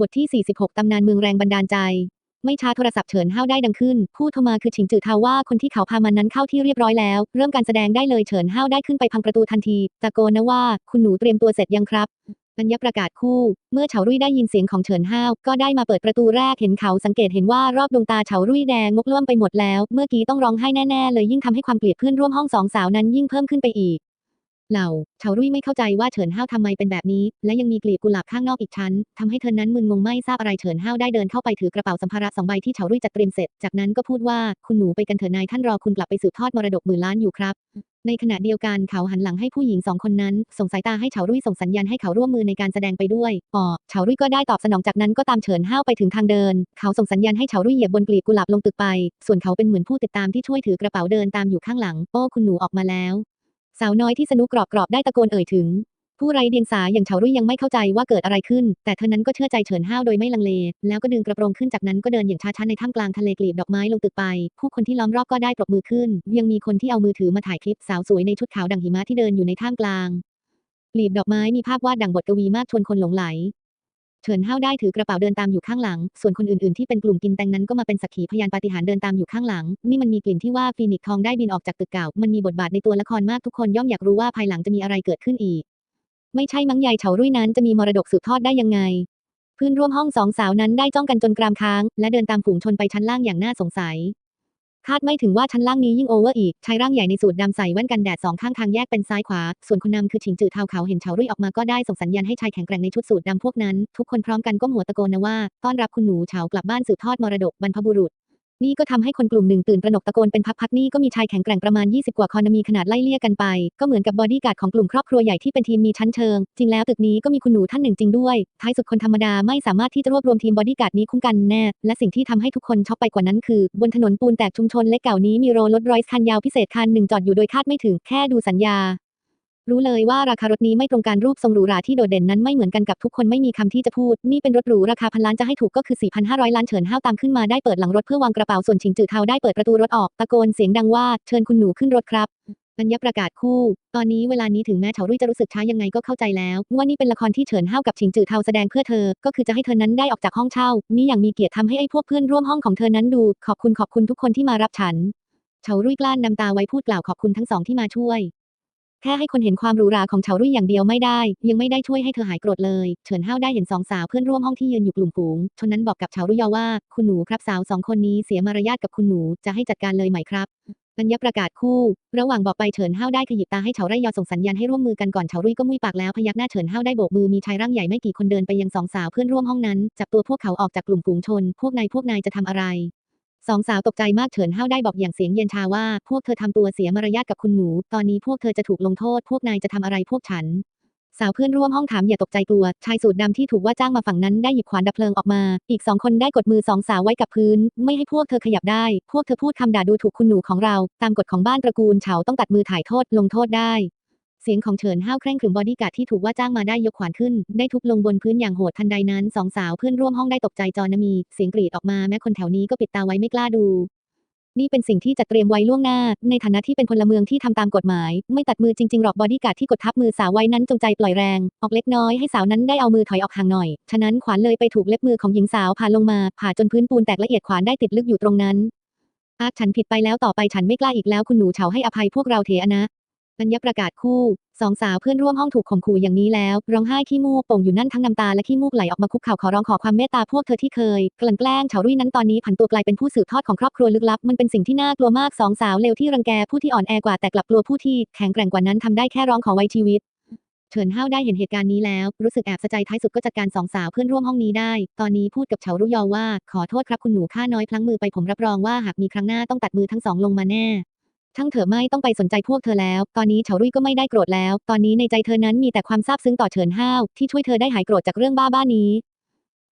บทที่ 46 ตำนานเมืองแรงบันดาลใจ ไม่ช้าโทรศัพท์เฉินห้าวได้ดังขึ้น ผู้โทรมาคือฉิงจือเทาว่าคนที่เขาพามันนั้นเข้าที่เรียบร้อยแล้ว เริ่มการแสดงได้เลยเฉินห้าวได้ขึ้นไปพังประตูทันทีตะโกนนะว่าคุณหนูเตรียมตัวเสร็จยังครับอัญญประกาศคู่ เมื่อเฉารุ่ยได้ยินเสียงของเฉินห้าว ก็ได้มาเปิดประตูแรกเห็นเขาสังเกตเห็นว่ารอบดวงตาเฉารุ่ยแดงงกล่วมไปหมดแล้ว เมื่อกี้ต้องร้องไห้แน่ ๆ เลยยิ่งทำให้ความเกลียดเพื่อนร่วมห้องสองสาวนั้นยิ่งเพิ่มขึ้นไปอีก เหล่าเฉารุ่ยไม่เข้าใจว่าเฉินห้าวทำไมเป็นแบบนี้ และยังมีกลีบกุหลาบข้างนอกอีกชั้นทำให้เธอนั้นมึนงงไม่ทราบอะไรเฉินห้าวได้เดินเข้าไปถือกระเป๋าสัมภาระสองใบที่เฉารุ่ยจัดเตรียมเสร็จ จากนั้นก็พูดว่าคุณหนูไปกันเถอะนายท่านรอคุณกลับไปสืบทอดมรดกหมื่นล้านอยู่ครับ ในขณะเดียวกันเขาหันหลังให้ผู้หญิงสองคนนั้น ส่งสายตาให้เฉารุ่ยส่งสัญญาณให้เขาร่วมมือในการแสดงไปด้วยอ๋อเฉารุ่ยก็ได้ตอบสนองจากนั้นก็ตามเฉินห้าวไปถึงทางเดิน เขาส่งสัญญาณให้เฉารุ่ยเหยียบบนกลีบกุหลาบลงตึกไป ส่วนเขาเป็นเหมือนผู้ติดตามที่ช่วยถือกระเป๋าเดินตามอยู่ข้างหลัง โอ้คุณหนูออกมาแล้ว สาวน้อยที่สนุกกรอบกรอบได้ตะโกนเอ่ยถึง ผู้ไร้เดียงสาอย่างเฉารุ่ยยังไม่เข้าใจว่าเกิดอะไรขึ้น แต่เธอนั้นก็เชื่อใจเฉินห้าวโดยไม่ลังเล แล้วก็ดึงกระโปรงขึ้นจากนั้นก็เดินอย่างช้าๆในท่ามกลางทะเลกลีบดอกไม้ลงตึกไป ผู้คนที่ล้อมรอบก็ได้ปรบมือขึ้น ยังมีคนที่เอามือถือมาถ่ายคลิปสาวสวยในชุดขาวดังหิมะที่เดินอยู่ในท่ามกลางกลีบดอกไม้มีภาพวาดดังบทกวีมากชวนคนหลงไหล เฉินห้าวได้ถือกระเป๋าเดินตามอยู่ข้างหลัง ส่วนคนอื่นๆที่เป็นกลุ่มกินแตงนั้นก็มาเป็นสักขีพยานปาฏิหาริย์เดินตามอยู่ข้างหลัง นี่มันมีกลิ่นที่ว่าฟีนิกซ์ทองได้บินออกจากตึกเก่า มันมีบทบาทในตัวละครมากทุกคนย่อมอยากรู้ว่าภายหลังจะมีอะไรเกิดขึ้นอีก ไม่ใช่มั้งยายเฉารุ่ยนั้นจะมีมรดกสืบทอดได้ยังไงเพื่อนร่วมห้องสองสาวนั้นได้จ้องกันจนกรามค้าง และเดินตามฝูงชนไปชั้นล่างอย่างน่าสงสัย คาดไม่ถึงว่าชั้นล่างนี้ยิ่งโอเวอร์อีก ชายร่างใหญ่ในสูทดำใส่แว่นกันแดดสองข้างทางแยกเป็นซ้ายขวา ส่วนคนนำคือฉิงจือเทาเขาเห็นเฉารุ่ยออกมาก็ได้ส่งสัญญาณให้ชายแข็งแกร่งในชุดสูทดำพวกนั้น ทุกคนพร้อมกันก้มหัวตะโกนนะว่า ต้อนรับคุณหนูเฉากลับบ้านสืบทอดมรดกบรรพบุรุษ นี่ก็ทำให้คนกลุ่มหนึ่งตื่นตระหนกตะโกนเป็นพักๆนี่ก็มีชายแข็งแกร่งประมาณ 20 กว่าคนมีขนาดไล่เลี่ยกันไป ก็เหมือนกับบอดี้การ์ดของกลุ่มครอบครัวใหญ่ที่เป็นทีมมีชั้นเชิง จริงแล้วตึกนี้ก็มีคุณหนูท่านหนึ่งจริงด้วย ท้ายสุดคนธรรมดาไม่สามารถที่จะรวบรวมทีมบอดี้การ์ดนี้คุ้มกันแน่ และสิ่งที่ทำให้ทุกคนช็อกไปกว่านั้นคือบนถนนปูนแตกชุมชนเล็กเก่านี้มีโรลรถรอยส์คันยาวพิเศษคันหนึ่งจอดอยู่โดยคาดไม่ถึงแค่ดูสัญญา รู้เลยว่าราคารถนี้ไม่ตรงกันรูปทรงหรูหราที่โดดเด่นนั้นไม่เหมือนกันกับทุกคนไม่มีคำที่จะพูด นี่เป็นรถหรูราคาพันล้านจะให้ถูกก็คือ 4,500 ล้านเฉินห้าวตามขึ้นมาได้เปิดหลังรถเพื่อวางกระเป๋าส่วนชิงจือเทาได้เปิดประตูรถออกตะโกนเสียงดังว่าเชิญคุณหนูขึ้นรถครับปัญญาประกาศคู่ ตอนนี้เวลานี้ถึงแม้เฉารุ่ยจะรู้สึกช้ายังไงก็เข้าใจแล้ว ว่านี่เป็นละครที่เฉินห้าวกับชิงจือเทาแสดงเพื่อเธอ ก็คือจะให้เธอนั้นได้ออกจากห้องเช่า นี่อย่างมีเกียรติทำให้ไอ้พวกเพื่อนร่วมห้องของเธอนั้นดู ขอบคุณขอบคุณทุกคนที่มารับฉันเฉารุ่ยกลั้นน้ำตาไว้พูดกล่าวขอบคุณทั้งสองที่มาช่วย แค่ให้คนเห็นความหรูหราของเฉารุ่ยอย่างเดียวไม่ได้ ยังไม่ได้ช่วยให้เธอหายโกรธเลยเฉินห้าวได้เห็นสองสาวเพื่อนร่วมห้องที่ยืนอยู่กลุ่มฝูงชนนั้นบอกกับเฉารุ่ยยอว่า คุณหนูครับสาวสองคนนี้เสียมารยาทกับคุณหนูจะให้จัดการเลยไหมครับปัญญาประกาศคู่ ระหว่างบอกไปเฉินห้าวได้ขยิบตาให้เฉารุ่ยอส่งสัญญาณให้ร่วมมือกันก่อนเฉารุ่ยก็มุ้ยปากแล้วพยักหน้าเฉินห้าวได้โบกมือมีชายร่างใหญ่ไม่กี่คนเดินไปยังสองสาวเพื่อนร่วมห้องนั้นจับตัวพวกเขาออกจากกลุ่มฝูงชน พวกนายพวกนายจะทำอะไร สองสาวตกใจมากเฉินห้าวได้บอกอย่างเสียงเย็นชาว่า พวกเธอทำตัวเสียมารยาทกับคุณหนู ตอนนี้พวกเธอจะถูกลงโทษ พวกนายจะทำอะไรพวกฉัน สาวเพื่อนร่วมห้องถามอย่าตกใจกลัว ชายสูทดำที่ถูกว่าจ้างมาฝั่งนั้นได้หยิบขวานดับเพลิงออกมา อีกสองคนได้กดมือสองสาวไว้กับพื้น ไม่ให้พวกเธอขยับได้ พวกเธอพูดคำด่าดูถูกคุณหนูของเรา ตามกฎของบ้านตระกูลเฉาต้องตัดมือถ่ายโทษลงโทษได้ เสียงของเฉินห้าวเคร่งขรึมบอดี้การ์ดที่ถูกว่าจ้างมาได้ยกขวานขึ้น ได้ทุบลงบนพื้นอย่างโหดทันใดนั้นสองสาวเพื่อนร่วมห้องได้ตกใจจอนมี เสียงกรีดออกมาแม้คนแถวนี้ก็ปิดตาไว้ไม่กล้าดู นี่เป็นสิ่งที่จัดเตรียมไว้ล่วงหน้า ในฐานะที่เป็นพลเมืองที่ทำตามกฎหมาย ไม่ตัดมือจริงๆหรอกบอดี้การ์ดที่กดทับมือสาวไว้นั้นจงใจปล่อยแรง ออกเล็กน้อยให้สาวนั้นได้เอามือถอยออกห่างหน่อย ฉะนั้นขวานเลยไปถูกเล็บมือของหญิงสาวผ่าลงมาผ่าจนพื้นปูนแตกละเอียดขวานได้ติดลึกอยู่ตรงนั้นอาฉันผิดไปแล้วต่อไปฉันไม่กล้าอีกแล้วคุณหนูเฉาให้อภัยพวกเราเถอะนะ ปัญญาประกาศคู่ สองสาวเพื่อนร่วมห้องถูกข่มขู่อย่างนี้แล้ว ร้องไห้ขี้มูกโป่งอยู่นั่นทั้งน้ำตาและขี้มูกไหลออกมาคุกเข่าขอร้องขอความเมตตาพวกเธอที่เคยกลั่นแกล้งเฉารุ่ยนั้นตอนนี้ผันตัวกลายเป็นผู้สืบทอดของครอบครัวลึกลับ มันเป็นสิ่งที่น่ากลัวมากสองสาวเลวที่รังแกผู้ที่อ่อนแอกว่าแต่กลับกลัวผู้ที่แข็งแกร่งกว่านั้นทำได้แค่ร้องขอไว้ชีวิตเฉินห้าวได้เห็นเหตุการณ์นี้แล้ว รู้สึกแอบสะใจท้ายสุดก็จัดการสองสาวเพื่อนร่วมห้องนี้ได้ ตอนนี้พูดกับเฉารุ่ยยอว่า ขอโทษครับคุณหนูข้าน้อยพลั้งมือไปผมรับรองว่าหากมีครั้งหน้าต้องตัดมือทั้งสองลงมาแน่ ช่างเถอะไม่ต้องไปสนใจพวกเธอแล้ว ตอนนี้เฉารุ่ยก็ไม่ได้โกรธแล้ว ตอนนี้ในใจเธอนั้นมีแต่ความซาบซึ้งต่อเฉินห้าวที่ช่วยเธอได้หายโกรธจากเรื่องบ้าบ้านี้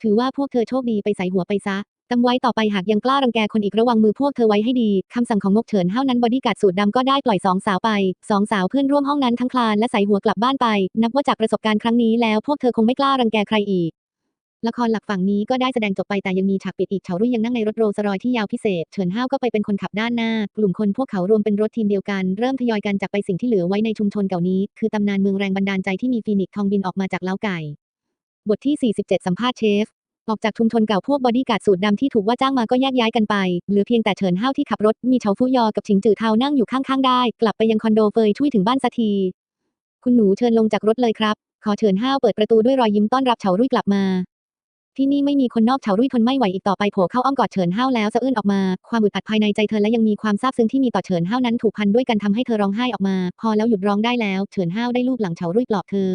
ถือว่าพวกเธอโชคดีไปใส่หัวไปซะจำไว้ต่อไปหากยังกล้ารังแกคนอีกระวังมือพวกเธอไว้ให้ดี คำสั่งของงกเฉินห้าวนั้นบอดี้การ์ดสูตรดำก็ได้ปล่อยสองสาวไปสองสาวเพื่อนร่วมห้องนั้นทั้งคลานและใส่หัวกลับบ้านไป นับว่าจากประสบการณ์ครั้งนี้แล้วพวกเธอคงไม่กล้ารังแกใครอีก ละครหลักฝั่งนี้ก็ได้แสดงจบไปแต่ยังมีฉากปิดอีกเฉารุ่ยยังนั่งในรถโรลส์รอยที่ยาวพิเศษ เฉินห้าวก็ไปเป็นคนขับด้านหน้า กลุ่มคนพวกเขารวมเป็นรถทีมเดียวกัน เริ่มทยอยกันจากไปสิ่งที่เหลือไว้ในชุมชนเก่านี้ คือตำนานเมืองแรงบันดาลใจที่มีฟีนิกซ์ทองบินออกมาจากเล้าไก่ บทที่ 47 สัมภาษณ์เชฟออกจากชุมชนเก่าพวกบอดี้การ์ดสูตรดำที่ถูกว่าจ้างมาก็แยกย้ายกันไป เหลือเพียงแต่เฉินห้าวที่ขับรถมีเฉาฟู่ยอกับฉิงจือเทานั่งอยู่ข้างๆได้ กลับไปยังคอนโดเฟยช่วยถึงบ้านสักที คุณหนูเชิญลงจากรถเลยครับ ขอเฉินห้าวเปิดประตูด้วยรอยยิ้มต้อนรับเฉารุ่ยกลับมา ที่นี่ไม่มีคนนอกเฉารุ่ยทนไม่ไหวอีกต่อไปโผล่เข้าอ้อมกอดเฉินห้าวแล้วสะอื้นออกมา ความอึดอัดภายในใจเธอและยังมีความซาบซึ้งที่มีต่อเฉินห้าวนั้นถูกพันด้วยกันทำให้เธอร้องไห้ออกมา พอแล้วหยุดร้องได้แล้วเฉินห้าวได้ลูบหลังเฉารุ่ยปลอบเธอ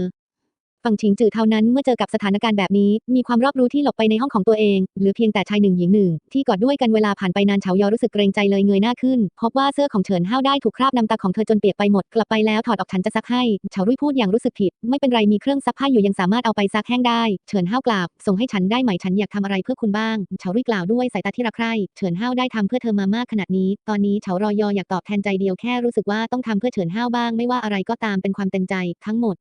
ฝั่งฉิงจือเท่านั้นเมื่อเจอกับสถานการณ์แบบนี้ มีความรอบรู้ที่หลบไปในห้องของตัวเองเหลือเพียงแต่ชายหนึ่งหญิงหนึ่งที่กอดด้วยกันเวลาผ่านไปนานเฉายอรู้สึกเกรงใจเลยเงยหน้าขึ้น พบว่าเสื้อของเฉินห้าวได้ถูกคราบน้ำตาของเธอจนเปียกไปหมดกลับไปแล้วถอดออกฉันจะซักให้เฉารุ่ยพูดอย่างรู้สึกผิด ไม่เป็นไรมีเครื่องซักผ้าอยู่ยังสามารถเอาไปซักแห้งได้ เฉินห้าวกล่าวส่งให้ฉันได้ไหมฉันอยากทำอะไรเพื่อคุณบ้างเฉารุ่ยกล่าวด้วยสายตาที่รักใคร่เฉินห้าวได้ทำเพื่อเธอมามากขนาดนี้ ตอนนี้เฉารอยออยากตอบแทนใจเดียวแค่รู้สึกว่าต้องทำเพื่อเฉินห้าวบ้างไม่ว่าอะไรก็ตามเป็นความเต็มใจทั้งหมด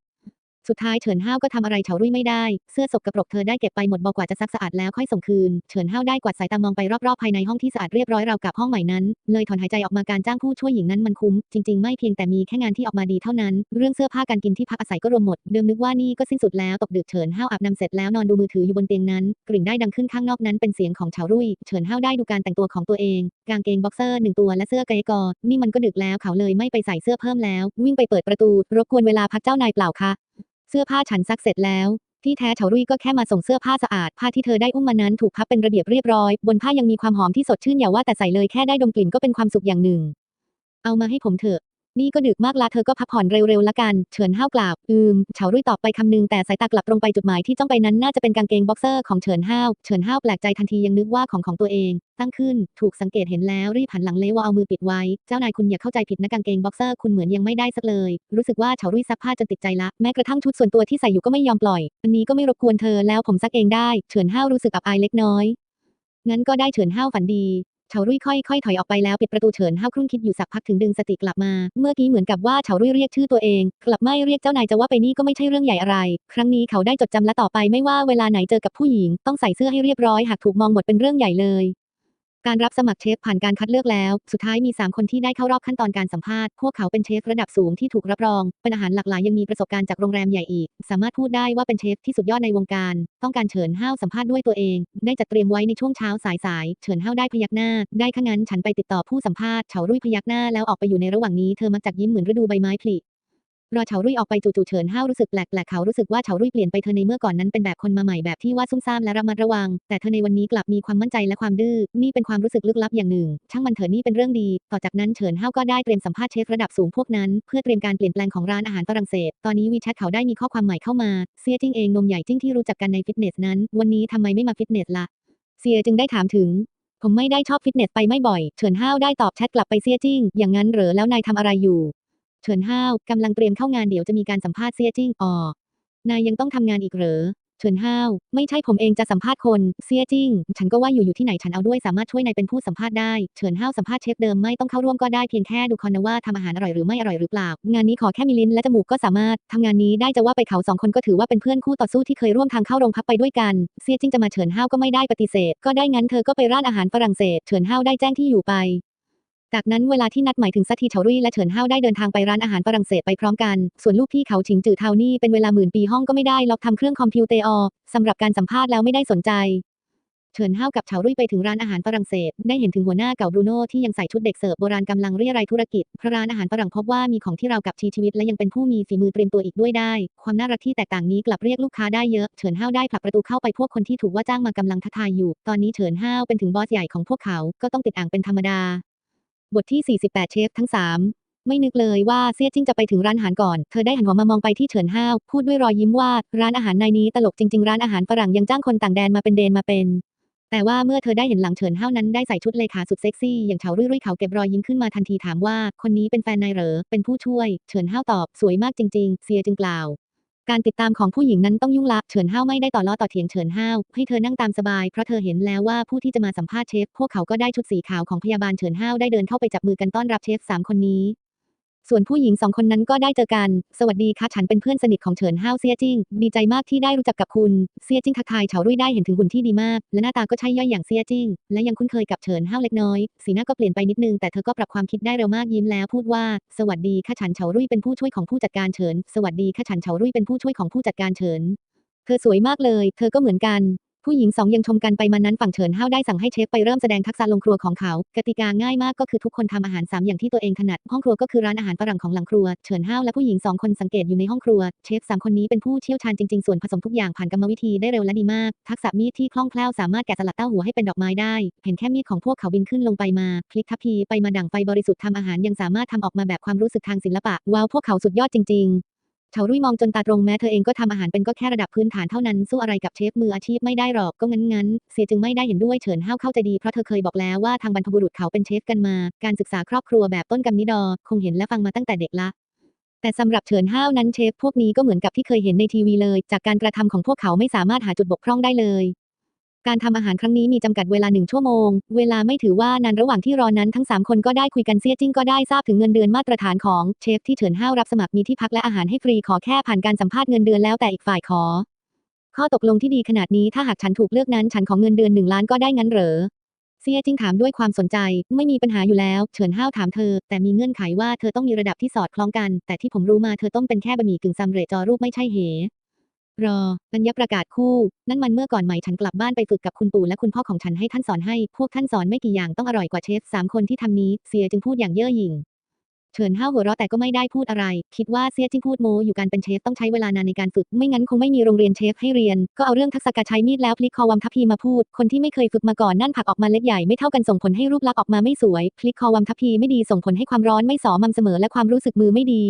สุดท้ายเฉินห้าวก็ทำอะไรเฉารุ่ยไม่ได้ เสื้อสกระปรกเธอได้เก็บไปหมดบอกกว่าจะซักสะอาดแล้วค่อยส่งคืน เฉินห้าวได้กวาดสายตามองไปรอบๆภายในห้องที่สะอาดเรียบร้อยราวกับห้องใหม่นั้น เลยถอนหายใจออกมาการจ้างผู้ช่วยหญิงนั้นมันคุ้ม จริงๆไม่เพียงแต่มีแค่งานที่ออกมาดีเท่านั้น เรื่องเสื้อผ้าการกินที่พักอาศัยก็รวมหมด เดิมนึกว่านี่ก็สิ้นสุดแล้วตกดึกเฉินห้าวอาบน้ำเสร็จแล้วนอนดูมือถืออยู่บนเตียงนั้นกริ่งได้ดังขึ้นข้างนอกนั้นเป็นเสียงของเฉารุ่ย เฉินห้าวได้ดูการแต่งตัวของตัวเอง กางเกงบ็อกเซอร์หนึ่งตัวและเสื้อเกรกอนี่มันก็ดึกแล้วเขาเลยไม่ไปใส่เสื้อเพิ่มแล้ว วิ่งไปเปิดประตูรบกวนเวลาพักเจ้านายเปล่าคะ เสื้อผ้าฉันซักเสร็จแล้ว ที่แท้เฉารุ่ยก็แค่มาส่งเสื้อผ้าสะอาด ผ้าที่เธอได้อุ้มมานั้นถูกพับเป็นระเบียบเรียบร้อย บนผ้ายังมีความหอมที่สดชื่นอย่าว่าแต่ใส่เลยแค่ได้ดมกลิ่นก็เป็นความสุขอย่างหนึ่ง เอามาให้ผมเถอะ นี่ก็ดึกมากละเธอก็พักผ่อนเร็วๆละกัน เฉินห้าวกล่าว อืม เฉารุ่ยตอบไปคำนึงแต่สายตากลับตรงไปจุดหมายที่จ้องไปนั้นน่าจะเป็นกางเกงบ็อกเซอร์ของเฉินห้าว เฉินห้าวแปลกใจทันทียังนึกว่าของของตัวเอง ตั้งขึ้น ถูกสังเกตเห็นแล้วรีบหันหลังเลวเอามือปิดไว้ เจ้านายคุณอย่าเข้าใจผิดนะกางเกงบ็อกเซอร์คุณเหมือนยังไม่ได้สักเลย รู้สึกว่าเฉารุ่ยซักผ้าจนติดใจละ แม้กระทั่งชุดส่วนตัวที่ใส่อยู่ก็ไม่ยอมปล่อย อันนี้ก็ไม่รบกวนเธอแล้วผมซักเองได้ เฉินห้าวรู้สึกอับอายเล็กน้อยงั้นก็ได้เฉินห้าวฝันดี เฉารุ่ยค่อยๆถอยออกไปแล้วปิดประตูเฉินห้าวครุ่นคิดอยู่สักพักถึงดึงสติกลับมา เมื่อกี้เหมือนกับว่าเฉารุ่ยเรียกชื่อตัวเอง กลับไม่เรียกเจ้านายจะว่าไปนี่ก็ไม่ใช่เรื่องใหญ่อะไร ครั้งนี้เขาได้จดจำและต่อไปไม่ว่าเวลาไหนเจอกับผู้หญิง ต้องใส่เสื้อให้เรียบร้อยหากถูกมองหมดเป็นเรื่องใหญ่เลย การรับสมัครเชฟผ่านการคัดเลือกแล้ว สุดท้ายมี 3 คนที่ได้เข้ารอบขั้นตอนการสัมภาษณ์ พวกเขาเป็นเชฟระดับสูงที่ถูกรับรอง เป็นอาหารหลากหลายยังมีประสบการณ์จากโรงแรมใหญ่อีก สามารถพูดได้ว่าเป็นเชฟที่สุดยอดในวงการ ต้องการเฉินห้าวสัมภาษณ์ด้วยตัวเอง ได้จัดเตรียมไว้ในช่วงเช้าสายสายๆเฉินห้าวได้พยักหน้า ได้ข้างนั้นฉันไปติดต่อผู้สัมภาษณ์เฉารุ่ยพยักหน้าแล้วออกไปอยู่ในระหว่างนี้เธอมักจะยิ้มเหมือนฤดูใบไม้ผลิ รอเฉารุ่ยออกไปจู่ๆเฉินห้าวรู้สึกแปลกๆเขารู้สึกว่าเฉารุ่ยเปลี่ยนไปเธอในเมื่อก่อนนั้นเป็นแบบคนมาใหม่แบบที่ว่าซุ่มซ่ามและระมัดระวัง แต่เธอในวันนี้กลับมีความมั่นใจและความดื้อนี่เป็นความรู้สึกลึกลับอย่างหนึ่ง ช่างมันเถอะนี่เป็นเรื่องดี ต่อจากนั้นเฉินห้าวก็ได้เตรียมสัมภาษณ์เชฟระดับสูงพวกนั้น เพื่อเตรียมการเปลี่ยนแปลงของร้านอาหารฝรั่งเศส ตอนนี้วีแชทเขาได้มีข้อความใหม่เข้ามาเซียจิ้งเองนมใหญ่จิ้งที่รู้จักกันในฟิตเนสนั้น วันนี้ทำไมไม่มาฟิตเนสละเซียจึงได้ถามถึงผมไม่ได้ชอบฟิตเนสไปไม่บ่อย เฉินห้าวได้ตอบแชทกลับไปเซียจิ้งอย่างนั้นเหรอแล้วนายทำอะไรอยู่ เฉินห้าวกำลังเตรียมเข้างานเดี๋ยวจะมีการสัมภาษณ์เซียจิ้งอ๋อนายยังต้องทำงานอีกเหรอเฉินห้าว ไม่ใช่ผมเองจะสัมภาษณ์คนเซียจิ้งฉันก็ว่าอยู่อยู่ที่ไหนฉันเอาด้วยสามารถช่วยนายเป็นผู้สัมภาษณ์ได้ เฉินห้าวสัมภาษณ์เชฟเดิมไม่ต้องเข้าร่วมก็ได้เพียงแค่ดูคอนนะว่าทำอาหารอร่อยหรือไม่อร่อยหรือเปล่า งานนี้ขอแค่มีลิ้นและจมูกก็สามารถทำงานนี้ได้จะว่าไปเขาสองคนก็ถือว่าเป็นเพื่อนคู่ต่อสู้ที่เคยร่วมทางเข้าโรงพักไปด้วยกันเซียจิ้งจะมาเฉินห้าวก็ไม่ได้ปฏิเสธ ก็ได้งั้นเธอก็ไปร้านอาหารฝรั่งเศส เฉินห้าวได้แจ้งที่อยู่ไป จากนั้นเวลาที่นัดหมายถึงสักทีเฉารุ่ยและเฉินห้าวได้เดินทางไปร้านอาหารฝรั่งเศสไปพร้อมกัน ส่วนลูกพี่เขาฉิงจือเทานี่เป็นเวลาหมื่นปีห้องก็ไม่ได้ล็อกทำเครื่องคอมพิวเตอร์สำหรับการสัมภาษณ์แล้วไม่ได้สนใจเฉินห้าวกับเฉารุ่ยไปถึงร้านอาหารฝรั่งเศส ได้เห็นถึงหัวหน้าเก่าบรูโน่ที่ยังใส่ชุดเด็กเสิร์ฟโบราณกำลังเรียรายธุรกิจเพราะร้านอาหารฝรั่งพบว่ามีของที่เรากับชีชีวิตและยังเป็นผู้มีฝีมือเตรียมตัวอีกด้วยได้ ความน่ารักที่แตกต่างนี้กลับเรียกลูกค้าได้เยอะเฉินห้าวได้ผลักประตูเข้าไปพวกคนที่ถูกว่าจ้างมากำลังทัทายอยู่ ตอนนี้เฉินห้าวเป็นถึงบอสใหญ่ของพวกเขาก็ต้องติดอ่างเป็นธรรมดา บทที่ 48 เชฟทั้ง 3 ไม่นึกเลยว่าเซี่ยจิ้งจะไปถึงร้านอาหารก่อน เธอได้หันหัวมามองไปที่เฉินห้าว พูดด้วยรอยยิ้มว่าร้านอาหารในนี้ตลกจริง ๆ ร้านอาหารฝรั่งยังจ้างคนต่างแดนมาเป็นเดนมาเป็น แต่ว่าเมื่อเธอได้เห็นหลังเฉินห้าวนั้นได้ใส่ชุดเลขาสุดเซ็กซี่อย่างเฉารุ่ยๆเขาเก็บรอยยิ้มขึ้นมาทันทีถามว่า คนนี้เป็นแฟนนายเหรอ เป็นผู้ช่วย เฉินห้าวตอบสวยมากจริง ๆ เซียจึงกล่าว การติดตามของผู้หญิงนั้นต้องยุ่งละเฉินห้าวไม่ได้ต่อล้อต่อเถียงเฉินห้าวให้เธอนั่งตามสบายเพราะเธอเห็นแล้วว่าผู้ที่จะมาสัมภาษณ์เชฟพวกเขาก็ได้ชุดสีขาวของพยาบาลเฉินห้าวได้เดินเข้าไปจับมือกันต้อนรับเชฟสามคนนี้ ส่วนผู้หญิงสองคนนั้นก็ได้เจอกัน สวัสดีค่ะฉันเป็นเพื่อนสนิทของเฉินห้าวเซียจิ้ง ดีใจมากที่ได้รู้จักกับคุณ เซียจิ้งทักทายเฉารุ่ยได้เห็นถึงหุ่นที่ดีมาก และหน้าตาก็ใช่ย่อยอย่างเซียจิ้ง และยังคุ้นเคยกับเฉินห้าวเล็กน้อย สีหน้าก็เปลี่ยนไปนิดนึงแต่เธอก็ปรับความคิดได้เร็วมากยิ้มแล้วพูดว่า สวัสดีค่ะฉันเฉารุ่ยเป็นผู้ช่วยของผู้จัดการเฉิน สวัสดีค่ะฉันเฉารุ่ยเป็นผู้ช่วยของผู้จัดการเฉิน เธอสวยมากเลย เธอก็เหมือนกัน ผู้หญิงสองยังชมกันไปมานั้นฝั่งเฉินห้าวได้สั่งให้เชฟไปเริ่มแสดงทักษะลงครัวของเขา กติกาง่ายมากก็คือทุกคนทำอาหารสามอย่างที่ตัวเองถนัด ห้องครัวก็คือร้านอาหารฝรั่งของหลังครัว เฉินห้าวและผู้หญิงสองคนสังเกตอยู่ในห้องครัว เชฟสามคนนี้เป็นผู้เชี่ยวชาญจริงๆ ส่วนผสมทุกอย่างผ่านกรรมวิธีได้เร็วและดีมาก ทักษะมีดที่คล่องแคล่วสามารถแกะสลักเต้าหู้ให้เป็นดอกไม้ได้ เห็นแค่มีดของพวกเขาบินขึ้นลงไปมา พลิกทัพพีไปมาดั่งไฟบริสุทธิ์ทำอาหารยังสามารถทำออกมาแบบความรู้สึกทางศิลปะ ว้าวพวกเขาสุดยอดจริงๆ เฉารุ่ยมองจนตาตรงแม้เธอเองก็ทำอาหารเป็นก็แค่ระดับพื้นฐานเท่านั้นสู้อะไรกับเชฟมืออาชีพไม่ได้หรอกก็งั้นงั้นเสียจึงไม่ได้เห็นด้วยเฉินห้าวเข้าใจดีเพราะเธอเคยบอกแล้วว่าทางบรรพบุรุษเขาเป็นเชฟกันมา การศึกษาครอบครัวแบบต้นกำนิดอ คงเห็นและฟังมาตั้งแต่เด็กละแต่สำหรับเฉินห้าวนั้นเชฟพวกนี้ก็เหมือนกับที่เคยเห็นในทีวีเลย จากการกระทำของพวกเขาไม่สามารถหาจุดบกพร่องได้เลย การทำอาหารครั้งนี้มีจำกัดเวลาหนึ่งชั่วโมง เวลาไม่ถือว่านานระหว่างที่รอนั้นทั้ง 3 คนก็ได้คุยกันเสียจิ้งก็ได้ทราบถึงเงินเดือนมาตรฐานของเชฟที่เฉินห้าวรับสมัครมีที่พักและอาหารให้ฟรีขอแค่ผ่านการสัมภาษณ์เงินเดือนแล้วแต่อีกฝ่ายขอ ข้อตกลงที่ดีขนาดนี้ถ้าหากฉันถูกเลือกนั้นฉันของเงินเดือนหนึ่งล้านก็ได้งั้นเหรอเซียจิ้งถามด้วยความสนใจ ไม่มีปัญหาอยู่แล้ว เฉินห้าวถามเธอ แต่มีเงื่อนไขว่าเธอต้องมีระดับที่สอดคล้องกัน แต่ที่ผมรู้มาเธอต้องเป็นแค่บะหมี่กึ่งสำเร็จจอรูปไม่ใช่เห รอปัญญประกาศคู่ นั่นมันเมื่อก่อนใหม่ฉันกลับบ้านไปฝึกกับคุณปู่และคุณพ่อของฉันให้ท่านสอนให้ พวกท่านสอนไม่กี่อย่างต้องอร่อยกว่าเชฟสามคนที่ทำนี้เซียจึงพูดอย่างเย่อหยิ่งเฉินห้าวหัวเราะแต่ก็ไม่ได้พูดอะไร คิดว่าเซียจิ้งพูดโมอยู่การเป็นเชฟต้องใช้เวลานานในการฝึก ไม่งั้นคงไม่มีโรงเรียนเชฟให้เรียน ก็เอาเรื่องทักษะการใช้มีดแล้วพลิกคอวัมทัพพีมาพูด คนที่ไม่เคยฝึกมาก่อนนั่นผักออกมาเล็กใหญ่ไม่เท่ากันส่งผลให้รูปลักษณ์ออกมาไม่สวย พลิกคอวัมทัพพีไม่ดีส่งผลให้ความร้อนไม่สม่ำเสมอและความรู้สึกมือไม่ดี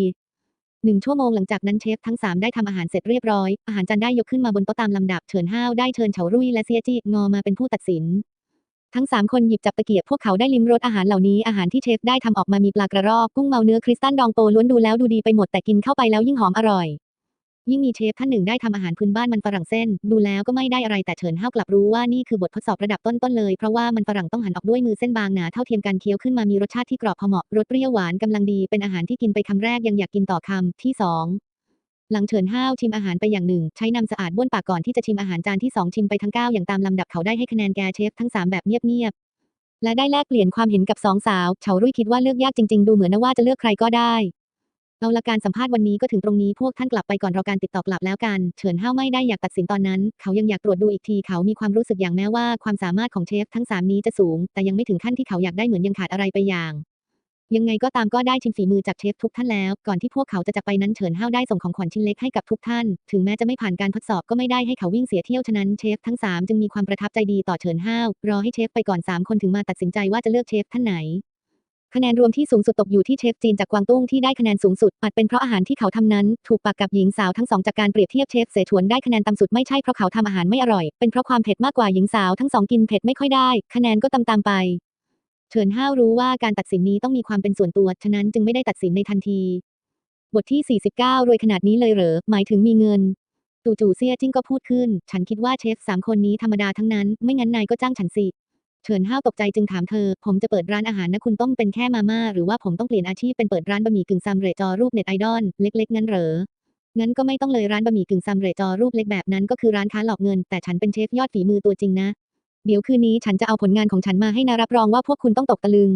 หนึ่งชั่วโมงหลังจากนั้นเชฟทั้ง 3 ได้ทำอาหารเสร็จเรียบร้อย อาหารจานได้ยกขึ้นมาบนโต๊ะตามลำดับ เฉินห้าวได้เชิญเฉารุ่ยและเซียจี้งอมาเป็นผู้ตัดสิน ทั้ง 3 คนหยิบจับตะเกียบพวกเขาได้ลิ้มรสอาหารเหล่านี้ อาหารที่เชฟได้ทำออกมามีปลากระรอกกุ้งเมาเนื้อคริสตัลดองโปล้วนดูแล้วดูดีไปหมดแต่กินเข้าไปแล้วยิ่งหอมอร่อย ยิ่งมีเชฟท่านหนึ่งได้ทำอาหารพื้นบ้านมันฝรั่งเส้น ดูแล้วก็ไม่ได้อะไรแต่เฉินห้าวกลับรู้ว่านี่คือบททดสอบระดับต้นๆเลย เพราะว่ามันฝรั่งต้องหั่นออกด้วยมือเส้นบางหนาเท่าเทียมกันเคี้ยวขึ้นมามีรสชาติที่กรอบพอเหมาะรสเปรี้ยวหวานกำลังดีเป็นอาหารที่กินไปคำแรกยังอยากกินต่อคำที่สองหลังเฉินห้าวชิมอาหารไปอย่างหนึ่ง ใช้น้ำสะอาดบ้วนปากก่อนที่จะชิมอาหารจานที่สองชิมไปทั้งเก้าอย่างตามลำดับเขาได้ให้คะแนนแกเชฟทั้งสามแบบเงียบๆและได้แลกเปลี่ยนความเห็นกับสองสาวเฉารุ่ยคิดว่าเลือกยากจริงๆ ดูเหมือนนะว่าจะเลือกใครก็ได้ เอาละการสัมภาษณ์วันนี้ก็ถึงตรงนี้พวกท่านกลับไปก่อนรอการติดต่อกลับแล้วกันเฉินห้าวไม่ได้อยากตัดสินตอนนั้น เขายังอยากตรวจดูอีกทีเขามีความรู้สึกอย่างแม้ว่าความสามารถของเชฟทั้งสามนี้จะสูง แต่ยังไม่ถึงขั้นที่เขาอยากได้เหมือนยังขาดอะไรไปอย่าง ยังไงก็ตามก็ได้ชิมฝีมือจากเชฟทุกท่านแล้ว ก่อนที่พวกเขาจะจากไปนั้นเฉินห้าวได้ส่งของขวัญชิ้นเล็กให้กับทุกท่าน ถึงแม้จะไม่ผ่านการทดสอบก็ไม่ได้ให้เขาวิ่งเสียเที่ยวฉะนั้นเชฟทั้ง3จึงมีความประทับใจดีต่อเฉินห้าวรอให้เชฟไปก่อน3คนถึงมาตัดสินใจว่าจะเลือกเชฟท่านไหน คะแนนรวมที่สูงสุดตกอยู่ที่เชฟจีนจากกวางตุ้งที่ได้คะแนนสูงสุดอาจเป็นเพราะอาหารที่เขาทำนั้น ถูกปากกับหญิงสาวทั้งสองจากการเปรียบเทียบเชฟเสฉวนได้คะแนนต่ำสุดไม่ใช่เพราะเขาทำอาหารไม่อร่อย เป็นเพราะความเผ็ดมากกว่าหญิงสาวทั้งสองกินเผ็ดไม่ค่อยได้ คะแนนก็ตามๆไปเฉินห้าวรู้ว่าการตัดสินนี้ต้องมีความเป็นส่วนตัว ฉะนั้นจึงไม่ได้ตัดสินในทันที บทที่ 49 รวยขนาดนี้เลยเหรอ หมายถึงมีเงิน ตู่ๆเซียจิ้งก็พูดขึ้น ฉันคิดว่าเชฟสามคนนี้ธรรมดาทั้งนั้น ไม่งั้นนายก็จ้างฉันสิ เฉินห้าวตกใจจึงถามเธอ ผมจะเปิดร้านอาหารนะคุณต้องเป็นแค่มาม่าหรือว่าผมต้องเปลี่ยนอาชีพเป็นเปิดร้านบะหมี่กึ่งซำเรจจอรูปเน็ตไอดอลเล็ก ๆ งั้นเหรอ งั้นก็ไม่ต้องเลยร้านบะหมี่กึ่งซำเรจจอรูปเล็กแบบนั้นก็คือร้านค้าหลอกเงิน แต่ฉันเป็นเชฟยอดฝีมือตัวจริงนะ เดี๋ยวคืนนี้ฉันจะเอาผลงานของฉันมาให้นะรับรองว่าพวกคุณต้องตกตะลึง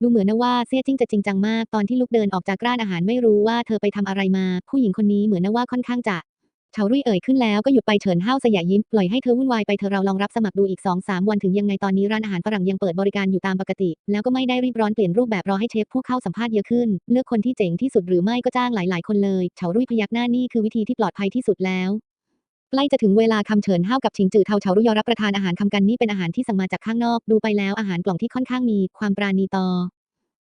ดูเหมือนนะว่าเซี่ยจิ้งจะจริงจังมาก ตอนที่ลุกเดินออกจากร้านอาหารไม่รู้ว่าเธอไปทำอะไรมา ผู้หญิงคนนี้เหมือนนะว่าค่อนข้างจะ เฉารุ่ยเอ่ยขึ้นแล้วก็หยุดไปเฉินห้าวสยะยิ้มปล่อยให้เธอวุ่นวายไปเธอเราลองรับสมัครดูอีก2อสวันถึงยังไงตอนนี้ร้านอาหารฝรั่งยังเปิดบริการอยู่ตามปกติ แล้วก็ไม่ได้รีบร้อนเปลี่ยนรูปแบบรอให้เชฟผู้เข้าสัมภาษณ์เยอะขึ้น เลือกคนที่เจ๋งที่สุดหรือไม่ก็จ้างหลาย ๆ คนเลยเฉารุ่ยพยักหน้านี่คือวิธีที่ปลอดภัยที่สุดแล้วใกล้จะถึงเวลาคำเฉินห้าวกับชิงจือเทาเฉารุ่ยยอรับประทานอาหารคำกันนี่เป็นอาหารที่สั่งมาจากข้างนอก ดูไปแล้วอาหารกล่องที่ค่อนข้างมีความปราณีตอ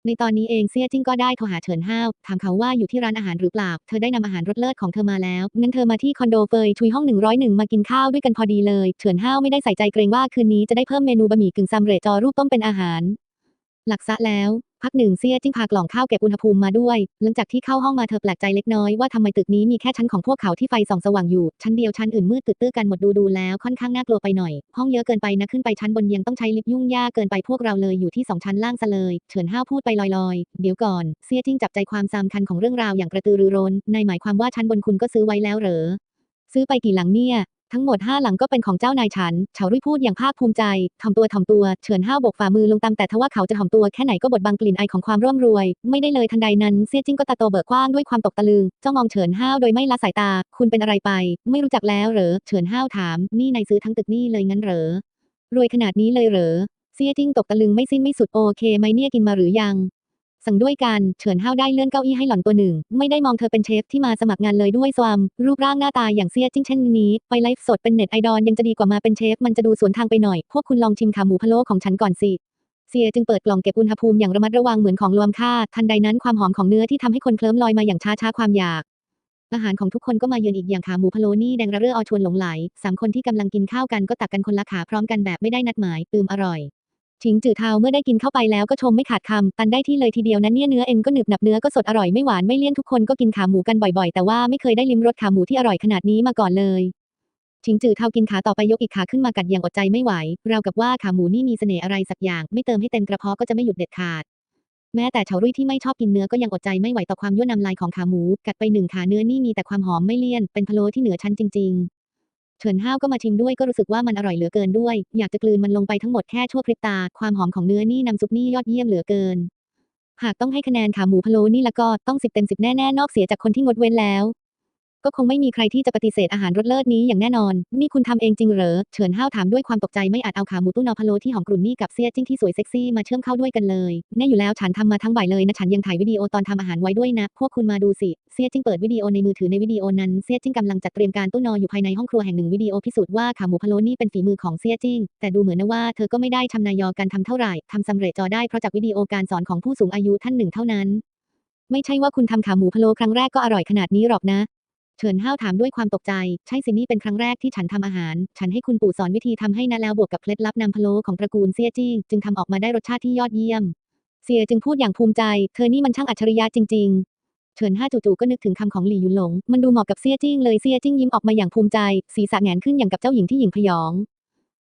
ในตอนนี้เองเซี่ยจิ้งก็ได้โทรหาเฉินห้าวถามเขาว่าอยู่ที่ร้านอาหารหรือเปล่า เธอได้นำอาหารรสเลิศของเธอมาแล้ว งั้นเธอมาที่คอนโดเฟยชุยห้อง 101 มากินข้าวด้วยกันพอดีเลย เฉินห้าวไม่ได้ใส่ใจเกรงว่าคืนนี้จะได้เพิ่มเมนูบะหมี่กึ่งซำเร็จจอรูปต้มเป็นอาหาร หลักซะแล้ว พักหนึ่งเซี่ยจิ้งพากล่องข้าวเก็บอุณหภูมิมาด้วย หลังจากที่เข้าห้องมาเธอแปลกใจเล็กน้อยว่าทำไมตึกนี้มีแค่ชั้นของพวกเขาที่ไฟส่องสว่างอยู่ ชั้นเดียวชั้นอื่นมืดตึ๊ดๆกันหมดดูดูแล้วค่อนข้างน่ากลัวไปหน่อย ห้องเยอะเกินไปนะขึ้นไปชั้นบนยังต้องใช้ลิฟต์ยุ่งยากเกินไปพวกเราเลยอยู่ที่สองชั้นล่างซะเลยเฉินห้าวพูดไปลอยๆ เดี๋ยวก่อนเซี่ยจิ้งจับใจความสำคัญของเรื่องราวอย่างกระตือรือร้นในหมายความว่าชั้นบนคุณก็ซื้อไว้แล้วเหรอซื้อไปกี่หลังเนี่ย ทั้งหมดห้าหลังก็เป็นของเจ้านายฉันเฉารุ่ยพูดอย่างภาคภูมิใจถ่อมตัวถ่อมตัว เฉินห้าวบกฝ่ามือลงตามแต่ทว่าเขาจะถ่อมตัวแค่ไหนก็บดบังกลิ่นไอของความร่ำรวย ไม่ได้เลยทันใดนั้นเซี่ยจิ้งก็ตาโตเบิกกว้างด้วยความตกตะลึงจ้องมองเฉินห้าวโดยไม่ละสายตา คุณเป็นอะไรไป ไม่รู้จักแล้วเหรอเฉินห้าวถาม นี่นายซื้อทั้งตึกนี่เลยงั้นเหรอรวยขนาดนี้เลยเหรอเซี่ยจิ้งตกตะลึงไม่สิ้นไม่สุดโอเคไหมเนี่ยกินมาหรือยัง สั่งด้วยกัน เฉินห้าวได้เลื่อนเก้าอี้ให้หล่อนตัวหนึ่ง ไม่ได้มองเธอเป็นเชฟที่มาสมัครงานเลยด้วยสวามรูปร่างหน้าตาอย่างเสียจิ้งเช่นนี้ไปไลฟ์สดเป็นเน็ตไอดอลยังจะดีกว่ามาเป็นเชฟมันจะดูสวนทางไปหน่อย พวกคุณลองชิมขาหมูพะโล้ของฉันก่อนสิเซียจึงเปิดกล่องเก็บอุณหภูมิอย่างระมัดระวังเหมือนของรวมค่า ทันใดนั้นความหอมของเนื้อที่ทำให้คนเคลิ้มลอยมาอย่างช้าช้าความอยาก อาหารของทุกคนก็มาเยือนอีกอย่างขาหมูพะโล้นี่แดงระเรื่ออชวนหลงไหลสามคนที่กำลังกินข้าวกันก็ตักกันคนละขาพร้อมกันแบบไม่ได้นัดหมาย อืมอร่อย ชิงจือเทาเมื่อได้กินเข้าไปแล้วก็ชมไม่ขาดคำตันได้ที่เลยทีเดียวนั้นเนี่ยเนื้อเอ็นก็หนึบหนับเนื้อก็สดอร่อยไม่หวานไม่เลี่ยนทุกคนก็กินขาหมูกันบ่อยๆ แต่ว่าไม่เคยได้ลิ้มรสขาหมูที่อร่อยขนาดนี้มาก่อนเลยชิงจือเทากินขาต่อไปยกอีกขาขึ้นมากัดอย่างอดใจไม่ไหวราวกับว่าขาหมูนี่มีเสน่ห์อะไรสักอย่าง ไม่เติมให้เต็มกระเพาะก็จะไม่หยุดเด็ดขาด แม้แต่เฉารุ่ยที่ไม่ชอบกินเนื้อก็ยังอดใจไม่ไหวต่อความยั่วนำลายของขาหมู กัดไปหนึ่งขาเนื้อนี่มีแต่ความหอมไม่เลี่ยนเป็นพะโล้ที่เหนือชั้นจริง ๆ เฉินห้าวก็มาชิมด้วยก็รู้สึกว่ามันอร่อยเหลือเกินด้วย อยากจะกลืนมันลงไปทั้งหมดแค่ชั่วพริบตา ความหอมของเนื้อนี่น้ำซุปนี่ยอดเยี่ยมเหลือเกิน หากต้องให้คะแนนขาหมูพะโล้นี่ละก็ต้องสิบเต็มสิบแน่ๆนอกเสียจากคนที่งดเว้นแล้ว ก็คงไม่มีใครที่จะปฏิเสธอาหารรสเลิศนี้อย่างแน่นอน นี่คุณทำเองจริงเหรอ เฉินห้าวถามด้วยความตกใจไม่อาจเอาขาหมูตุ้นอพะโลที่หอมกรุ่นนี่กับเสี้ยจิ้งที่สวยเซ็กซี่มาเชื่อมเข้าด้วยกันเลย แน่อยู่แล้วฉันทำมาทั้งบ่ายเลยนะฉันยังถ่ายวิดีโอตอนทำอาหารไว้ด้วยนะ พวกคุณมาดูสิ เสี้ยจิ้งเปิดวิดีโอในมือถือในวิดีโอนั้น เสี้ยจิ้งกำลังจัดเตรียมการตุ้นออยู่ภายในห้องครัวแห่งหนึ่งวิดีโอพิสูจน์ว่าขาหมูพะโลนี่เป็นฝีมือของเสี้ยจิ้ง แต่ดูเหมือนนะว่าเธอก็ไม่ได้ชำนาญยอการทำเท่าไหร่ทำสำเร็จจอได้เพราะจากวิดีโอการสอนของผู้สูงอายุท่านหนึ่งเท่านั้นไม่ใช่ว่าคุณทำขาหมูพะโล้ครั้งแรกก็อร่อยขนาดนี้หรอกนะ เฉินห้าวถามด้วยความตกใจ ใช่สินี่เป็นครั้งแรกที่ฉันทำอาหาร ฉันให้คุณปู่สอนวิธีทำให้นะแล้วบวกกับเคล็ดลับนำพะโล้ของตระกูลเซียจี้จึงทำออกมาได้รสชาติที่ยอดเยี่ยม เซียจึงพูดอย่างภูมิใจ เธอนี่มันช่างอัจฉริยะจริง ๆ เฉินห้าจู่ๆก็นึกถึงคำของหลี่หยุนหลง มันดูเหมาะกับเซียจิ้งเลยเซียจิ้งยิ้มออกมาอย่างภูมิใจ ศีรษะแหงนขึ้นอย่างกับเจ้าหญิงที่หญิงพยอง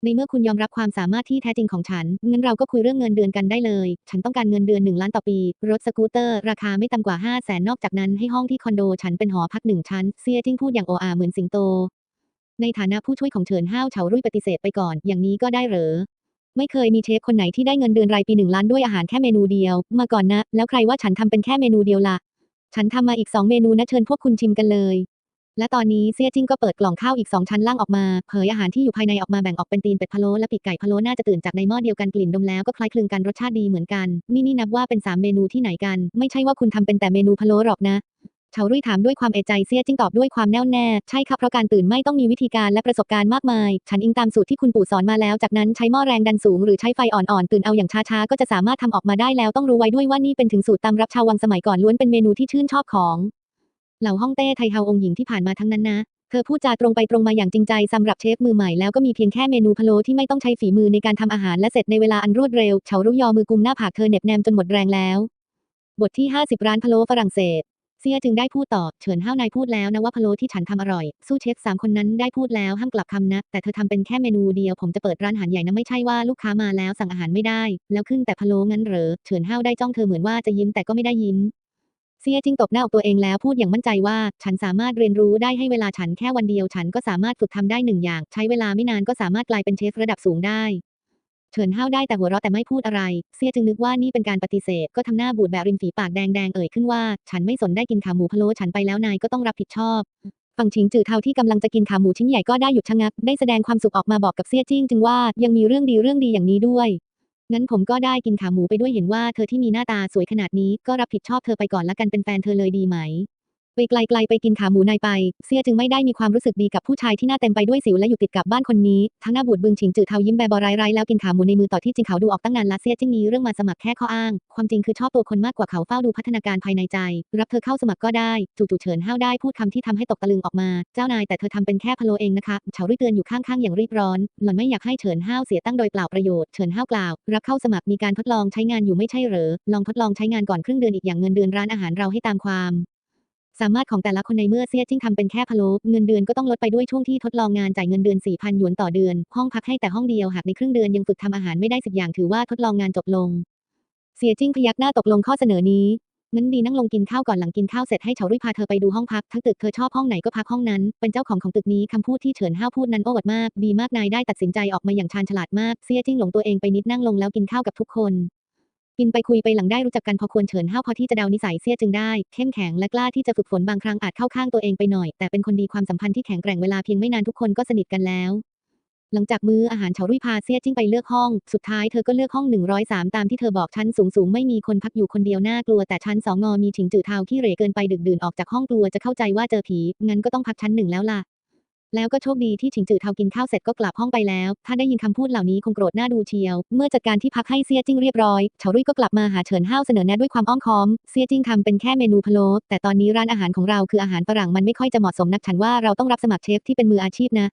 ในเมื่อคุณยอมรับความสามารถที่แท้จริงของฉัน งั้นเราก็คุยเรื่องเงินเดือนกันได้เลย ฉันต้องการเงินเดือนหนึ่งล้านต่อปี รถสกูตเตอร์ ราคาไม่ต่ำกว่า 5 0 0แสนนอกจากนั้นให้ห้องที่คอนโดฉันเป็นหอพักหนึ่งชั้น เซียจิ้งพูดอย่างโออาเหมือนสิงโต ในฐานะผู้ช่วยของเฉินห้าวเฉารุ่ยปฏิเสธไปก่อน อย่างนี้ก็ได้เหรอ ไม่เคยมีเชฟคนไหนที่ได้เงินเดือนรายปีหนึ่งล้านด้วยอาหารแค่เมนูเดียว มาก่อนนะ แล้วใครว่าฉันทำเป็นแค่เมนูเดียวล่ะ ฉันทำมาอีกสองเมนูนะเชิญพวกคุณชิมกันเลย และตอนนี้เซี่ยจิ้งก็เปิดกล่องข้าวอีกสองชั้นล่างออกมา เผยอาหารที่อยู่ภายในออกมาแบ่งออกเป็นตีนเป็ดพะโล้และปีกไก่พะโล้น่าจะตื่นจากในหม้อเดียวกันกลิ่นดมแล้วก็คล้ายคลึงกันรสชาติดีเหมือนกัน นี่นี่นับว่าเป็นสามเมนูที่ไหนกัน ไม่ใช่ว่าคุณทำเป็นแต่เมนูพะโล้หรอกนะเฉารุ่ยถามด้วยความเอใจเซียจิ้งตอบด้วยความแน่วแน่ ใช่ครับเพราะการตื่นไม่ต้องมีวิธีการและประสบการณ์มากมาย ฉันอิงตามสูตรที่คุณปู่สอนมาแล้ว จากนั้นใช้หม้อแรงดันสูงหรือใช้ไฟอ่อนๆ ตื่นเอาอย่างช้าๆ ก็จะสามารถทำออกมาได้แล้วต้องรู้ไว้ด้วยว่านี่เป็นถึงสูตรตำรับชาววังสมัยก่อนล้วนเป็นเมนูที่ชื่นชอบของ เหล่าฮ่องเต้ไทเฮาองค์หญิงที่ผ่านมาทั้งนั้นนะ เธอพูดจาตรงไปตรงมาอย่างจริงใจสำหรับเชฟมือใหม่แล้วก็มีเพียงแค่เมนูพะโล้ที่ไม่ต้องใช้ฝีมือในการทำอาหารและเสร็จในเวลาอันรวดเร็วเฉารุ่ยอมือกุมหน้าผากเธอเหน็บแนมจนหมดแรงแล้ว บทที่ 50 ร้านพะโล้ฝรั่งเศสเซียจึงได้พูดต่อเฉินห้าวนายพูดแล้วนะว่าพะโล้ที่ฉันทำอร่อย สู้เชฟสามคนนั้นได้พูดแล้วห้ามกลับคำนะ แต่เธอทำเป็นแค่เมนูเดียวผมจะเปิดร้านอาหารใหญ่นะไม่ใช่ว่าลูกค้ามาแล้วสั่งอาหารไม่ได้ แล้วขึ้นแต่พะโล้งั้นเหรอเฉินห้าวได้จ้องเธอเหมือนว่าจะยิ้มแต่ก็ไม่ได้ยิ้ม เซียจิงตบหน้าอกตัวเองแล้วพูดอย่างมั่นใจว่า ฉันสามารถเรียนรู้ได้ให้เวลาฉันแค่วันเดียว ฉันก็สามารถฝึกทำได้หนึ่งอย่าง ใช้เวลาไม่นานก็สามารถกลายเป็นเชฟระดับสูงได้เฉินห้าวได้แต่หัวเราะแต่ไม่พูดอะไร เซียจึงนึกว่านี่เป็นการปฏิเสธ ก็ทำหน้าบูดแบบริมฝีปากแดงๆ เอ่ยขึ้นว่า ฉันไม่สนได้กินขาหมูพะโล้ฉันไปแล้วนายก็ต้องรับผิดชอบ ฝั่งชิงจือเทาที่กำลังจะกินขาหมูชิ้นใหญ่ก็ได้หยุดชะงัก ได้แสดงความสุขออกมาบอกกับเซียจิ้งจึงว่ายังมีเรื่องดีเรื่องดีอย่างนี้ด้วย งั้นผมก็ได้กินขาหมูไปด้วยเห็นว่าเธอที่มีหน้าตาสวยขนาดนี้ก็รับผิดชอบเธอไปก่อนละกันเป็นแฟนเธอเลยดีไหม ไปไกลๆไปกินขาหมูนายไปเซียจึงไม่ได้มีความรู้สึกดีกับผู้ชายที่หน้าเต็มไปด้วยสิวและอยู่ติดกับบ้านคนนี้ ทั้งหน้าบูดบึงฉิงจือเทายิ้มแบบบร้ายๆแล้วกินขาหมูในมือต่อที่จริงเขาดูออกตั้งนานละเซียจึงมีเรื่องมาสมัครแค่ข้ออ้าง ความจริงคือชอบตัวคนมากกว่าเขาเฝ้าดูพัฒนาการภายในใจ รับเธอเข้าสมัครก็ได้ จู่ๆเฉินห้าวได้พูดคำที่ทำให้ตกตะลึงออกมา เจ้านายแต่เธอทำเป็นแค่พะโลเองนะคะเฉารุ่ยเตือนอยู่ข้างๆอย่างรีบร้อน หล่อนไม่อยากให้เฉินห้าวเสียตั้งโดยเปล่าประโยชน์เฉินห้าวกล่าว รับเข้าสมัครมีการทดลองใช้งานอยู่ไม่ใช่เหรอลองทดลองใช้งานก่อนครึ่งเดือนอีกอย่างเงินเดือนร้านอาหารเราให้ตามความ สามารถของแต่ละคนในเมื่อเซียจิ้งทำเป็นแค่พะโลเงินเดือนก็ต้องลดไปด้วยช่วงที่ทดลองงานจ่ายเงินเดือน4,000หยวนต่อเดือน ห้องพักให้แต่ห้องเดียวหากในครึ่งเดือนยังฝึกทำอาหารไม่ได้สิบอย่างถือว่าทดลองงานจบลงเสียจิ้งพยักหน้าตกลงข้อเสนอนี้งั้นดีนั่งลงกินข้าวก่อนหลังกินข้าวเสร็จให้เฉารุ่ยพาเธอไปดูห้องพักทั้งตึกเธอชอบห้องไหนก็พักห้องนั้น เป็นเจ้าของของตึกนี้คำพูดที่เฉินห้าวพูดนั้นโอ้อวดมาก ดีมากนายได้ตัดสินใจออกมาอย่างชาญฉลาดมากเสียจิ้งหลงตัวเองไปนิดนั่งลงแล้วกินข้าวกับทุกคน ปินไปคุยไปหลังได้รู้จักกันพอควรเฉินห้าวพอที่จะเดานิสัยเสียจึงได้เข้มแข็งและกล้าที่จะฝึกฝนบางครั้งอาจเข้าข้างตัวเองไปหน่อย แต่เป็นคนดีความสัมพันธ์ที่แข็งแกร่งเวลาเพียงไม่นานทุกคนก็สนิทกันแล้ว หลังจากมื้ออาหารเฉารุ่ยพาเสียจิ้งไปเลือกห้อง สุดท้ายเธอก็เลือกห้อง 103 ตามที่เธอบอกชั้นสูงสูงไม่มีคนพักอยู่คนเดียวน่ากลัวแต่ชั้นสองงอมีถิงจือเทาขี้เหร่เกินไปดึกดื่นออกจากห้องกลัวจะเข้าใจว่าเจอผีงั้นก็ต้องพักชั้นหนึ่งแล้วล่ะ แล้วก็โชคดีที่ถิงจือเทากินข้าวเสร็จก็กลับห้องไปแล้ว ถ้าได้ยินคำพูดเหล่านี้คงโกรธหน้าดูเชียว เมื่อจัดการที่พักให้เซียจิ้งเรียบร้อยเฉารุ่ยก็กลับมาหาเฉินห้าวเสนอแนะด้วยความอ้อมค้อม เซียจิ้งทำเป็นแค่เมนูพะโล้แต่ตอนนี้ร้านอาหารของเราคืออาหารฝรั่งมันไม่ค่อยจะเหมาะสมนักฉันว่าเราต้องรับสมัครเชฟที่เป็นมืออาชีพนะ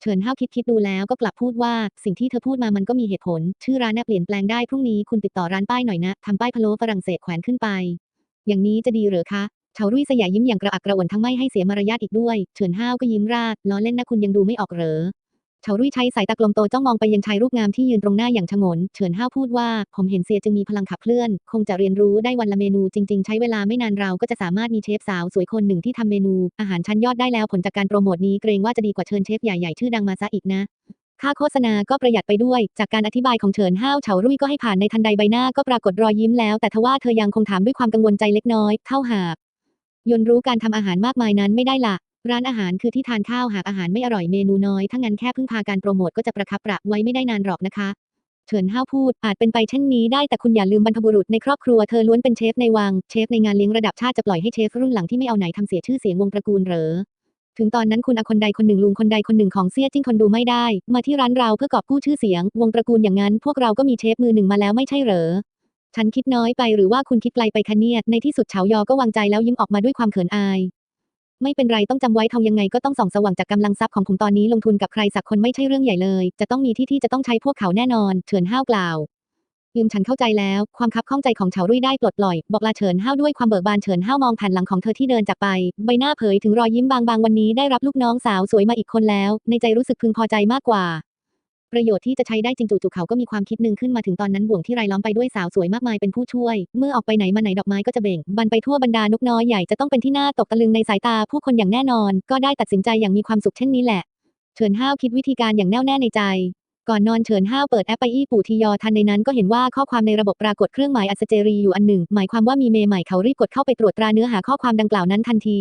เฉินห้าวคิดคิดดูแล้วก็กลับพูดว่าสิ่งที่เธอพูดมามันก็มีเหตุผล ชื่อร้านน่ะเปลี่ยนแปลงได้พรุ่งนี้คุณติดต่อร้านป้ายหน่อยนะทำป้ายพะโล้ฝรั่งเศสแขวนขึ้นไป อย่างนี้จะดีหรอคะ เฉารุ่ยสยายยิ้มอย่างกระอักกระอ่วนทั้งไม่ให้เสียมารยาทอีกด้วย เฉินห้าวก็ยิ้มราดล้อเล่นนะคุณยังดูไม่ออกเหรอเฉารุ่ยใช้สายตากลมโตจ้องมองไปยังชายรูปงามที่ยืนตรงหน้าอย่างชงน เฉินห้าวพูดว่าผมเห็นเสียจึงมีพลังขับเคลื่อน คงจะเรียนรู้ได้วันละเมนูจริง ๆ ใช้เวลาไม่นานเราก็จะสามารถมีเชฟสาวสวยคนหนึ่งที่ทำเมนู อาหารชั้นยอดได้แล้วผลจากการโปรโมทนี้เกรงว่าจะดีกว่าเชิญเชฟใหญ่ๆชื่อดังมาซะอีกนะค่าโฆษณาก็ประหยัดไปด้วย จากการอธิบายของเฉินห้าวเฉารุ่ยก็ให้ผ่านในทันใดใบหน้าก็ปรากฏรอยยิ้มแล้ว แต่ทว่าเธอยังคงถามด้วยความกังวลใจเล็กน้อย เท่าหาก ยนรู้การทำอาหารมากมายนั้นไม่ได้ละร้านอาหารคือที่ทานข้าวหากอาหารไม่อร่อยเมนูน้อยถ้างั้นแค่พึ่งพาการโปรโมทก็จะประคับประไว้ไม่ได้นานหรอกนะคะเฉินห้าวพูดอาจเป็นไปเช่นนี้ได้แต่คุณอย่าลืมบรรพบุรุษในครอบครัวเธอล้วนเป็นเชฟในวังเชฟในงานเลี้ยงระดับชาติจะปล่อยให้เชฟรุ่นหลังที่ไม่เอาไหนทำเสียชื่อเสียงวงตระกูลเหรอถึงตอนนั้นคุณอาคนใดคนหนึ่งลุงคนใดคนหนึ่งของเซี่ยจิ้งทนดูไม่ได้ มาที่ร้านเราเพื่อกอบกู้ชื่อเสียง วงตระกูลอย่างนั้น พวกเราก็มีเชฟมือหนึ่งมาแล้วไม่ใช่เหรอ ฉันคิดน้อยไปหรือว่าคุณคิดไกลไปคะเนี่ย ในที่สุดเฉายอก็วางใจแล้วยิ้มออกมาด้วยความเขินอาย ไม่เป็นไรต้องจำไว้ทองยังไงก็ต้องส่องสว่างจากกำลังทรัพย์ของผมตอนนี้ลงทุนกับใครสักคนไม่ใช่เรื่องใหญ่เลย จะต้องมีที่ที่จะต้องใช้พวกเขาแน่นอน เฉินห้าวกล่าวยืมฉันเข้าใจแล้ว ความคับข้องใจของเฉารุ่ยได้ปลดปล่อย บอกลาเฉินห้าวด้วยความเบิกบานเฉินห้าวมองผ่านหลังของเธอที่เดินจากไป ใบหน้าเผยถึงรอยยิ้มบางๆวันนี้ได้รับลูกน้องสาวสวยมาอีกคนแล้ว ในใจรู้สึกพึงพอใจมากกว่า ประโยชน์ที่จะใช้ได้จริงจู่ๆเขาก็มีความคิดหนึ่งขึ้นมาถึงตอนนั้นบ่วงที่ไรล้อมไปด้วยสาวสวยมากมายเป็นผู้ช่วย เมื่อออกไปไหนมาไหนดอกไม้ก็จะเบ่งบันไปทั่วบรรดานกน้อยใหญ่จะต้องเป็นที่น่าตกตะลึงในสายตาผู้คนอย่างแน่นอน ก็ได้ตัดสินใจอย่างมีความสุขเช่นนี้แหละ เฉินห้าวคิดวิธีการอย่างแน่วแน่ในใจก่อนนอนเฉินห้าวเปิดแอปไปอี้ปู่ทียอทันในนั้นก็เห็นว่าข้อความในระบบปรากฏเครื่องหมายอัศเจรีอยู่อันหนึ่ง หมายความว่ามีเมย์ใหม่เขารีบกดเข้าไปตรวจตราเนื้อหาข้อความดังกล่าวนั้นทันที